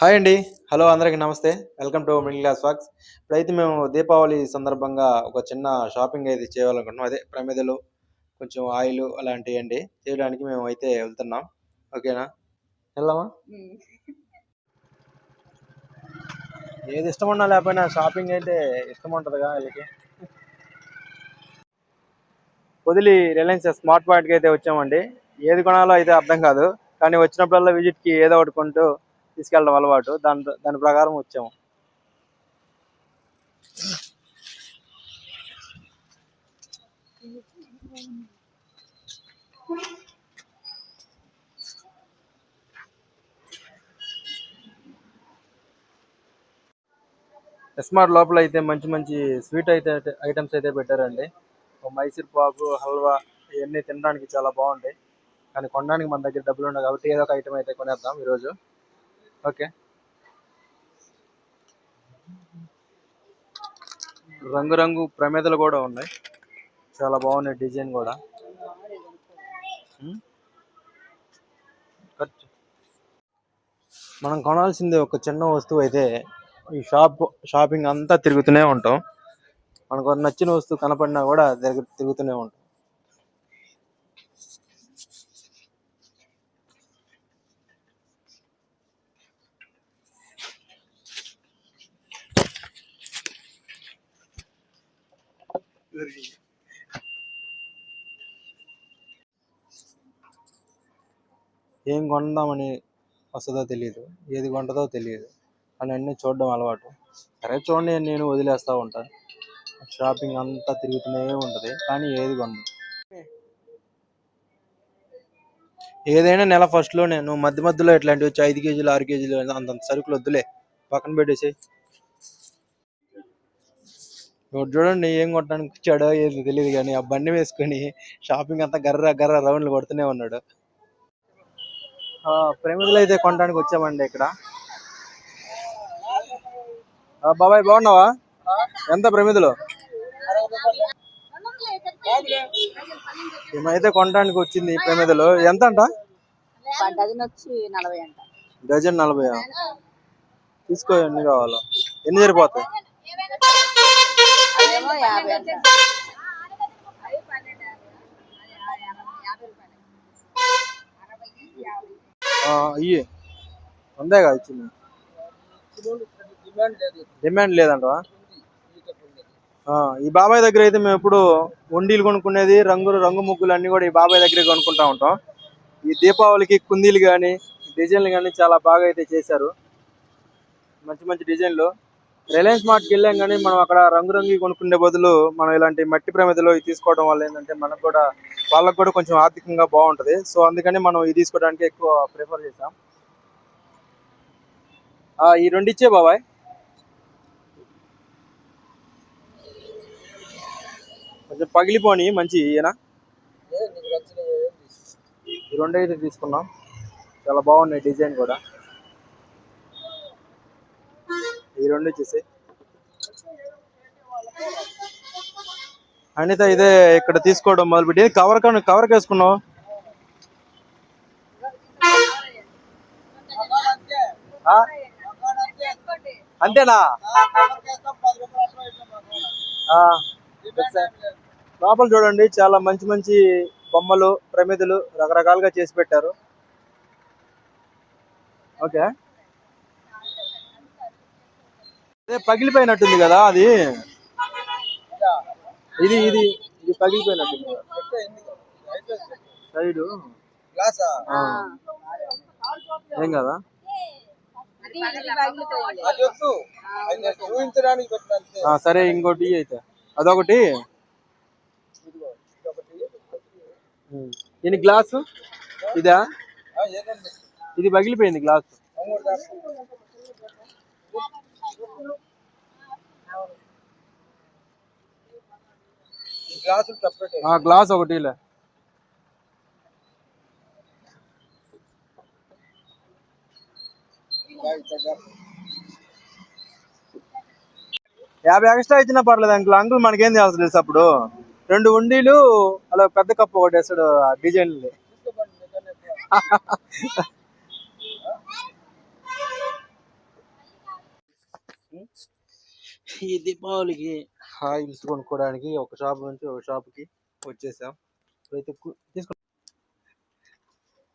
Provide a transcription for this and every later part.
Hi అండి. Hello అందరికీ నమస్తే. Welcome to middle class walks. ఇప్పుడైతే మేము దీపావళి సందర్భంగా ఒక చిన్న షాపింగ్ అయితే చేయాలనుకుంటున్నాం. అదే ప్రమిదలు కొంచెం ఆయిల్ అలాంటివి అండి. చేయడానికి మేము అయితే వెళ్తున్నాం. ఓకేనా? వెళ్దామా? ఏది ఇష్టం ఉన్నా లేకపోయినా షాపింగ్ అయితే ఇష్టం ఉంటుందిగా వీళ్ళకి. వదిలి రిలయన్స్ స్మార్ట్ పాయింట్కి అయితే వచ్చామండి. ఏది కొనాలో అయితే అర్థం కాదు. కానీ వచ్చినప్పుడల్లా విజిట్కి ఏదో ఒకటి కొంటూ తీసుకెళ్ళడం అలవాటు. దాని దాని ప్రకారం వచ్చాము. ఎస్మార్ట్ లోపల అయితే మంచి మంచి స్వీట్ అయితే ఐటమ్స్ అయితే పెట్టారండి. మైసూర్ పాకు హల్వా ఇవన్నీ తినడానికి చాలా బాగుంటాయి. కానీ కొనడానికి మన దగ్గర డబ్బులు ఉండవు కాబట్టి ఏదో ఒక ఐటమ్ అయితే కొనేద్దాం ఈరోజు. ఓకే. రంగురంగు ప్రమేదలు కూడా ఉన్నాయి. చాలా బాగున్నాయి డిజైన్ కూడా. ఖర్చు. మనం కొనాల్సింది ఒక చిన్న వస్తువు అయితే ఈ షాప్ షాపింగ్ అంతా తిరుగుతూనే ఉంటాం. మనకు నచ్చిన వస్తువు కనపడినా కూడా తిరుగుతూనే ఉంటాం. ఏం కొందామని వస్తుందో తెలియదు ఏది కొంటుందో తెలియదు అని అన్నీ చూడడం అలవాటు. సరే చూడండి నేను వదిలేస్తూ ఉంటాను షాపింగ్ అంతా తిరుగుతూనే ఉంటుంది కానీ ఏది కొనను. ఏదైనా నెల ఫస్ట్లో నేను మధ్య మధ్యలో ఇట్లాంటివి వచ్చి ఐదు కేజీలు ఆరు కేజీలు అంతంత సరుకులు వద్దులే. పక్కన పెట్టేసి ఇప్పుడు చూడండి ఏం కొట్టడానికి వచ్చాడో ఏది తెలియదు కానీ ఆ బండి వేసుకొని షాపింగ్ అంతా గర్ర గర్ర రౌండ్లు కొడుతూనే ఉన్నాడు. ఆ, అయితే కొనడానికి వచ్చామండి ఇక్కడ. బాబాయ్ బాగున్నావా? ఎంత ప్రమిదలు ఏమైతే కొనడానికి వచ్చింది ప్రమిదులు ప్రమిదలు ఎంత అంట. డజన్ నలభై తీసుకో ఎన్ని కావాలో? ఎన్ని సరిపోతాయి? యాభై ఇయ్యి. ఉందేగా ఇచ్చింది. డిమాండ్ లేదంటవా? ఆ, ఈ బాబాయ్ దగ్గర అయితే మేము ఎప్పుడు వండీలు కొనుక్కునేది రంగులు రంగు ముగ్గులు అన్ని కూడా ఈ బాబాయ్ దగ్గరే కొనుక్కుంటా ఉంటాం. ఈ దీపావళికి కుందీలు కానీ డిజైన్లు కానీ చాలా బాగా అయితే చేశారు. మంచి మంచి డిజైన్లు. రిలయన్స్ మార్ట్కి వెళ్ళాం కానీ మనం అక్కడ రంగురంగి కొనుక్కునే బదులు మనం ఇలాంటి మట్టి ప్రమిదలో ఇది తీసుకోవడం వల్ల ఏంటంటే మనకు కూడా వాళ్ళకు కూడా కొంచెం ఆర్థికంగా బాగుంటది. సో అందుకని మనం ఇది తీసుకోవడానికి ఎక్కువ ప్రిఫర్ చేసాం ఆ, ఈ రెండు ఇచ్చే బాబాయ్. కొంచెం పగిలిపోని మంచి ఈయన. ఈ రెండు అయితే తీసుకున్నాం. చాలా బాగున్నాయి డిజైన్ కూడా. ఈ రెండు ఇచ్చేసి అనిత ఇదే ఇక్కడ తీసుకోవడం మొదలుపెట్టి. కవర్ కవర్ వేసుకున్నావు? అంతేనా? లోపల చూడండి చాలా మంచి మంచి బొమ్మలు ప్రమిదలు రకరకాలుగా చేసి పెట్టారు. ఓకే. అదే పగిలిపోయినట్టుంది కదా అది. ఇది ఇది ఇది పగిలిపోయినట్టుంది. సైడ్. ఏం కదా? ఆ, సరే ఇంకోటి అయితే. అదొకటి. దీని గ్లాసు? ఇదా? ఇది పగిలిపోయింది గ్లాస్. గ్లాస్ ఒకటి యాభై ఎక్స్ట్రా ఇచ్చినా పర్లేదు అంకుల్. అంకుల్ మనకేం చేయాల్సి తెలుసు అప్పుడు? రెండు ఉండీలు అలా పెద్ద కప్పు ఒకటి వేస్తాడు డిజైన్లు ఈ దీపావళికి ఆయిల్స్ కొనుక్కోవడానికి ఒక షాప్ నుంచి ఒక షాప్కి వచ్చేసాం. కు- తీసుకో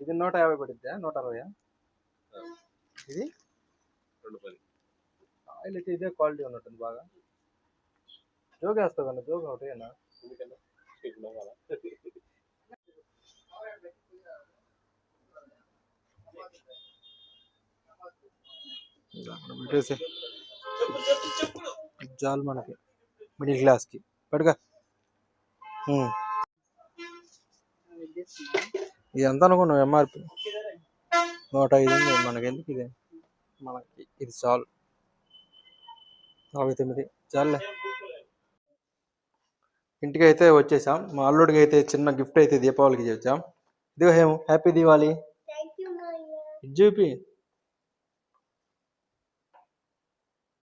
ఇది నూట యాభై పడిద్దా? నూట అరవై ఇది? ఆయిల్ అయితే ఇదే క్వాలిటీ ఉన్నట్టుంది బాగా. జోక్ వేస్తావు కన్నా జోక్ ఒకటేనా? పెట్టేసి చాలు మనకి. మిడిల్ క్లాస్కి. పడుగా ఇది ఎంత అనుకున్నావు ఎంఆర్పి? నూట ఐదు ఉంది మనకి ఎందుకు ఇది? మనకి ఇది చాలు. నలభై తొమ్మిది. చాలులే. ఇంటికి అయితే వచ్చేసాం. మా అల్లుడికి అయితే చిన్న గిఫ్ట్ అయితే దీపావళికి చేద్దాం ఇదిగో హేము. హ్యాపీ దీవాలి చూపి.